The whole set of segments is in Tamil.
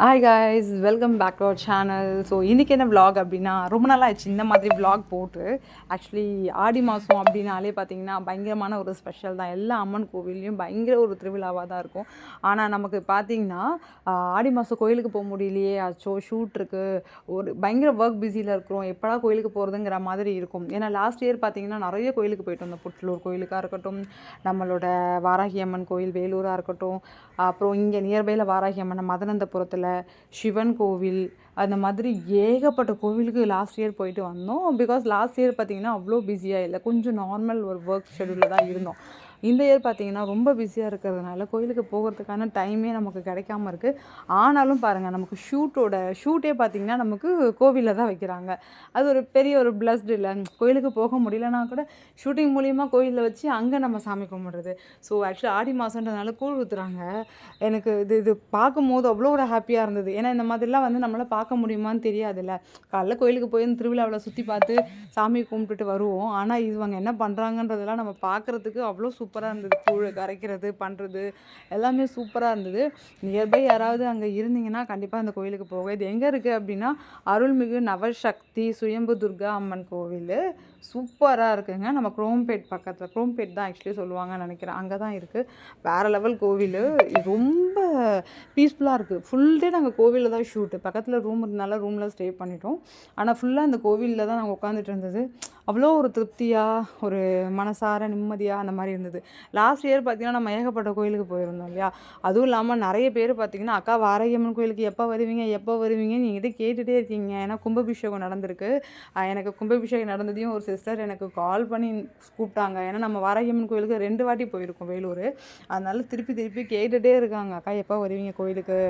Hi guys welcome back to our channel so இன்றைக்கி என்ன vlog அப்படின்னா ரொம்ப நாளாக ஆச்சு இந்த மாதிரி vlog போட்டு ஆக்சுவலி ஆடி மாதம் அப்படின்னாலே பார்த்தீங்கன்னா பயங்கரமான ஒரு ஸ்பெஷல் தான். எல்லா அம்மன் கோவில்லையும் பயங்கர ஒரு திருவிழாவாக தான் இருக்கும். ஆனால் நமக்கு பார்த்தீங்கன்னா ஆடி மாதம் கோயிலுக்கு போக முடியலையே. ஆச்சோ ஷூட் இருக்குது ஒரு பயங்கர ஒர்க் பிஸியில் இருக்கிறோம். எப்படா கோயிலுக்கு போகிறதுங்கிற மாதிரி இருக்கும். ஏன்னா லாஸ்ட் இயர் பார்த்தீங்கன்னா நிறைய கோயிலுக்கு போயிட்டு வந்தோம் புட்லூர் கோயிலுக்காக இருக்கட்டும் நம்மளோட வாராகி அம்மன் கோயில் வேலூராக இருக்கட்டும். அப்புறம் இங்கே நியர்பையில் வாராகி அம்மன் மதனந்தபுரத்தில் சிவன் கோவில் அந்த மாதிரி ஏகப்பட்ட கோவிலுக்கு லாஸ்ட் இயர் போயிட்டு வந்தோம். பிகாஸ் லாஸ்ட் இயர் பார்த்தீங்கன்னா அவ்வளோ பிஸியாக இல்லை. கொஞ்சம் நார்மல் ஒரு ஒர்க் ஷெடியூலில் தான் இருந்தோம். இந்த இயர் பார்த்தீங்கன்னா ரொம்ப பிஸியாக இருக்கிறதுனால கோயிலுக்கு போகிறதுக்கான டைமே நமக்கு கிடைக்காம இருக்குது ஆனாலும் பாருங்கள் நமக்கு ஷூட்டோட ஷூட்டே பார்த்தீங்கன்னா நமக்கு கோவிலில் தான் வைக்கிறாங்க. அது ஒரு பெரிய ஒரு பிளஸ்டு இல்லை. கோயிலுக்கு போக முடியலனா கூட ஷூட்டிங் மூலியமாக கோயிலில் வச்சு அங்கே நம்ம சாமி கும்பிட்றது. ஸோ ஆக்சுவலி ஆடி மாதன்றதுனால கூழ் ஊற்றுறாங்க எனக்கு இது இது பார்க்கும்போது அவ்வளோ ஒரு ஹாப்பியாக இருந்தது. ஏன்னா இந்த மாதிரிலாம் வந்து நம்மளால் பார்க்க முடியுமான்னு தெரியாதுல்ல. காலைல கோயிலுக்கு போய் இந்த திருவிழாவில் சுற்றி பார்த்து சாமி கும்பிட்டுட்டு வருவோம். ஆனால் இதுவங்க என்ன பண்ணுறாங்கன்றதெல்லாம் நம்ம பார்க்குறதுக்கு அவ்வளோ சூப்பராக இருந்தது. கூழ் கரைக்கிறது பண்ணுறது எல்லாமே சூப்பராக இருந்தது. நியர்பை யாராவது அங்கே இருந்தீங்கன்னா கண்டிப்பாக அந்த கோயிலுக்கு போக இது எங்கே இருக்குது அப்படின்னா அருள்மிகு நவசக்தி சுயம்பு துர்கா அம்மன் கோவில். சூப்பராக இருக்குங்க. நம்ம குரோம்பேட் பக்கத்தில் குரோம்பேட் தான் ஆக்சுவலி சொல்லுவாங்கன்னு நினைக்கிறேன். அங்கே தான் இருக்குது வேறு லெவல் கோவில். ரொம்ப பீஸ்ஃபுல்லாக இருக்குது ஃபுல் டே நாங்கள் கோவிலில் தான் ஷூட்டு பக்கத்தில் ரூம் இருந்தனால ரூமில் ஸ்டே பண்ணிட்டோம். ஆனால் ஃபுல்லாக அந்த கோவிலில் தான் நாங்கள் உட்காந்துட்டு இருந்தது. அவ்வளோ ஒரு திருப்தியாக ஒரு மனசார நிம்மதியாக அந்த மாதிரி இருந்தது. லாஸ்ட் இயர் பார்த்தீங்கன்னா நம்ம ஏகப்பட்ட கோயிலுக்கு போயிருந்தோம் இல்லையா? அதுவும் இல்லாமல் நிறைய பேர் பார்த்தீங்கன்னா அக்கா வாரகியம்மன் கோயிலுக்கு எப்போ வருவீங்க? எப்போ வருவீங்க நீங்கள் கேட்டுகிட்டே இருக்கீங்க. ஏன்னா கும்பாபிஷேகம் நடந்திருக்கு. எனக்கு கும்பாபிஷேகம் நடந்ததையும் ஒரு சிஸ்டர் எனக்கு கால் பண்ணி கூப்பிட்டாங்க. ஏன்னா நம்ம வாராகியம்மன் கோயிலுக்கு ரெண்டு வாட்டி போயிருக்கோம் வேலூர். அதனால திருப்பி திருப்பி கேட்டுகிட்டே இருக்காங்க. அக்கா எப்போ வருவீங்க கோயிலுக்கு?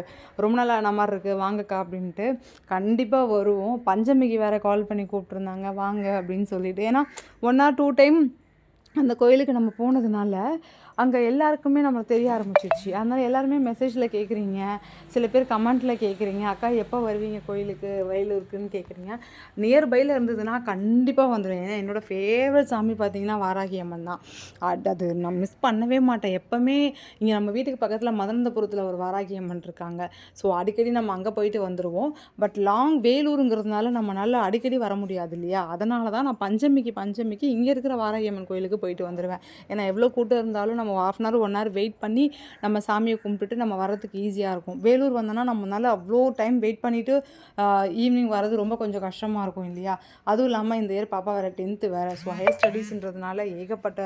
ரொம்ப நாள் ஆன மாதிரி இருக்குது வாங்கக்கா அப்படின்ட்டு. கண்டிப்பாக வருவோம். பஞ்சமிக்கு வேறு கால் பண்ணி கூப்பிட்ருந்தாங்க வாங்க அப்படின்னு சொல்லிட்டு. ஏன்னா ஒன் ஆர் டூ டைம் அந்த கோயிலுக்கு நம்ம போனதுனால அங்கே எல்லாருக்குமே நம்மளுக்கு தெரிய ஆரம்பிச்சிருச்சு. அதனால் எல்லாருமே மெசேஜில் கேட்குறீங்க சில பேர் கமெண்ட்டில் கேட்குறீங்க அக்கா எப்போ வருவீங்க? கோயிலுக்கு வயலூருக்குன்னு கேட்குறீங்க நியர்பையில் இருந்ததுன்னா கண்டிப்பாக வந்துடுவேன் ஏன்னா என்னோடய ஃபேவரட் சாமி பார்த்தீங்கன்னா வாராகி அம்மன் தான். அது அது நான் மிஸ் பண்ணவே மாட்டேன். எப்போவுமே இங்கே நம்ம வீட்டுக்கு பக்கத்தில் மதனந்தபுரத்தில் ஒரு வாராகி அம்மன் இருக்காங்க. ஸோ அடிக்கடி நம்ம அங்கே போயிட்டு வந்துடுவோம் பட் லாங் வேலூருங்கிறதுனால நம்மளால் அடிக்கடி வர முடியாது இல்லையா? அதனால தான் நான் பஞ்சமிக்கு பஞ்சமிக்கு இங்கே இருக்கிற வாராகி அம்மன் கோயிலுக்கு போயிட்டு வந்துடுவேன் ஏன்னா எவ்வளோ கூட்டம் இருந்தாலும் நம்ம half an hour one hour wait பண்ணி நம்ம சாமியை கும்பிட்டுட்டு நம்ம வரதுக்கு ஈஸியாக இருக்கும். வேலூர் வந்தோன்னா நம்மளால அவ்வளோ டைம் வெயிட் பண்ணிவிட்டு ஈவினிங் வரது ரொம்ப கொஞ்சம் கஷ்டமாக இருக்கும் இல்லையா? அதுவும் இல்லாமல் இந்த இயர் பாப்பா வேறு டென்த்து வேறு. ஸோ ஹையர் ஸ்டடீஸ்ன்றதுனால ஏகப்பட்ட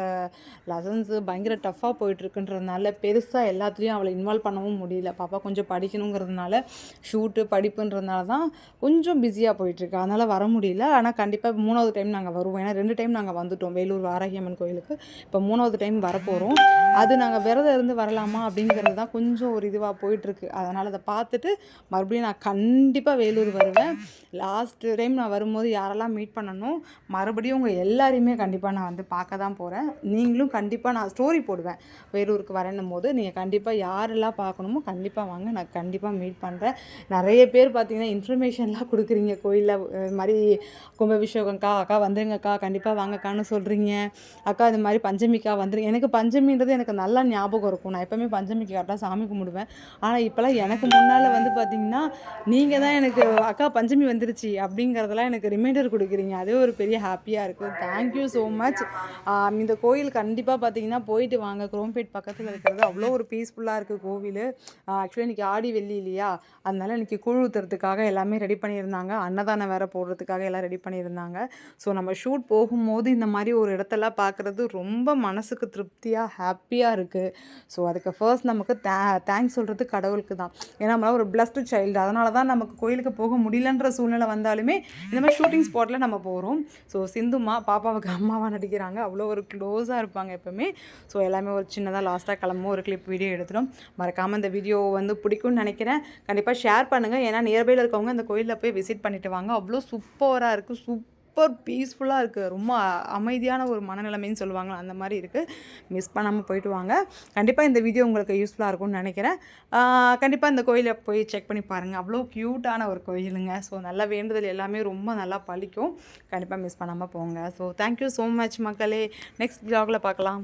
லெசன்ஸு பயங்கர டஃப்பாக போயிட்டுருக்குன்றதுனால பெருசாக எல்லாத்துலேயும் அவளை இன்வால்வ் பண்ணவும் முடியல. பாப்பா கொஞ்சம் படிக்கணுங்கிறதுனால ஷூட்டு படிப்புன்றதுனால தான் கொஞ்சம் பிஸியாக போயிட்டுருக்கு. அதனால் வர முடியல. ஆனால் கண்டிப்பாக மூணாவது டைம் நாங்கள் வருவோம். ஏன்னா ரெண்டு டைம் நாங்கள் வந்துட்டோம். வேலூர் வாராகியம்மன் கோயிலுக்கு. இப்போ மூணாவது டைம் வரப்போகிறோம் அது நாங்கள் விரதம் இருந்து வரலாமா அப்படிங்கிறது தான் கொஞ்சம் ஒரு இதுவாக போயிட்டுருக்கு. அதனால் அதை பார்த்துட்டு மறுபடியும் நான் கண்டிப்பாக வேலூர் வருவேன். லாஸ்ட் டைம் நான் வரும்போது யாரெல்லாம் மீட் பண்ணணும் மறுபடியும் உங்கள் எல்லாரையுமே கண்டிப்பாக நான் வந்து பார்க்க தான் போகிறேன் நீங்களும் கண்டிப்பாக நான் ஸ்டோரி போடுவேன். வேலூருக்கு வரணும் போது நீங்கள் கண்டிப்பாக யாரெல்லாம் பார்க்கணுமோ கண்டிப்பாக வாங்க. நான் கண்டிப்பாக மீட் பண்ணுறேன் நிறைய பேர் பார்த்தீங்கன்னா இன்ஃபர்மேஷன்லாம் கொடுக்குறீங்க. கோயிலில் இது மாதிரி கும்பாபிஷேகம்க்கா அக்கா வந்துருங்கக்கா கண்டிப்பாக வாங்கக்கான்னு சொல்கிறீங்க அக்கா இது மாதிரி பஞ்சமிக்கா வந்துருங்க எனக்கு பஞ்சமி பஞ்சமின்றது எனக்கு நல்லா ஞாபகம் இருக்கும். நான் எப்போவுமே பஞ்சமிக்கு கரெக்டாக சாமி கும்பிடுவேன். ஆனால் இப்போல்லாம் எனக்கு முன்னால் வந்து பார்த்தீங்கன்னா நீங்கள் தான் எனக்கு அக்கா பஞ்சமி வந்துருச்சு அப்படிங்கிறதெல்லாம் எனக்கு ரிமைண்டர் கொடுக்குறீங்க. அதே ஒரு பெரிய ஹாப்பியாக இருக்குது தேங்க்யூ ஸோ மச் இந்த கோயில் கண்டிப்பாக பார்த்தீங்கன்னா போயிட்டு வாங்க. குரோம்பேட் பக்கத்தில் இருக்கிறது அவ்வளோ ஒரு பீஸ்ஃபுல்லாக இருக்குது கோவில். ஆக்சுவலி இன்றைக்கி ஆடி வெள்ளி இல்லையா? அதனால இன்றைக்கி கூழ் ஊற்றுறதுக்காக எல்லாமே ரெடி பண்ணியிருந்தாங்க. அன்னதானம் வேறு போடுறதுக்காக எல்லாம் ரெடி பண்ணியிருந்தாங்க. ஸோ நம்ம ஷூட் போகும்போது இந்த மாதிரி ஒரு இடத்தெல்லாம் பார்க்குறது ரொம்ப மனசுக்கு திருப்தியாக ஹாப்பியாக இருக்குது ஸோ அதுக்கு ஃபர்ஸ்ட் நமக்கு தே தேங்க்ஸ் சொல்கிறது கடவுளுக்கு தான். ஏன்னா நம்மளால் ஒரு பிளஸ்டு சைல்டு அதனால தான் நமக்கு கோயிலுக்கு போக முடியலன்ற சூழ்நிலை வந்தாலுமே இந்த மாதிரி ஷூட்டிங் ஸ்பாட்டில் நம்ம போகிறோம் ஸோ சிந்துமா பாப்பாவுக்கு அம்மாவாக நடிக்கிறாங்க. அவ்வளோ ஒரு க்ளோஸாக இருப்பாங்க எப்போவுமே. ஸோ எல்லாமே ஒரு சின்னதாக லாஸ்ட்டாக கிளம்பும் ஒரு கிளிப் வீடியோ எடுத்துடும். மறக்காமல் இந்த வீடியோ வந்து பிடிக்கும்னு நினைக்கிறேன். கண்டிப்பாக ஷேர் பண்ணுங்கள் ஏன்னா நியர்பையில் இருக்கவங்க இந்த கோயிலில் போய் விசிட் பண்ணிட்டு வாங்க. அவ்வளோ சூப்பராக இருக்குது சூப் சூப்பர் பீஸ்ஃபுல்லாக இருக்குது ரொம்ப அமைதியான ஒரு மனநிலைமைன்னு சொல்லுவாங்க. அந்த மாதிரி இருக்குது மிஸ் பண்ணாமல் போயிட்டு வாங்க. கண்டிப்பாக இந்த வீடியோ உங்களுக்கு யூஸ்ஃபுல்லாக இருக்கும்னு நினைக்கிறேன். கண்டிப்பாக இந்த கோயிலை போய் செக் பண்ணி பாருங்கள் அவ்வளோ க்யூட்டான ஒரு கோயிலுங்க. ஸோ நல்லா வேண்டுதல் எல்லாமே ரொம்ப நல்லா பழிக்கும். கண்டிப்பாக மிஸ் பண்ணாமல் போங்க. So thank you so much மக்களே. நெக்ஸ்ட் விலாகில் பார்க்கலாம்.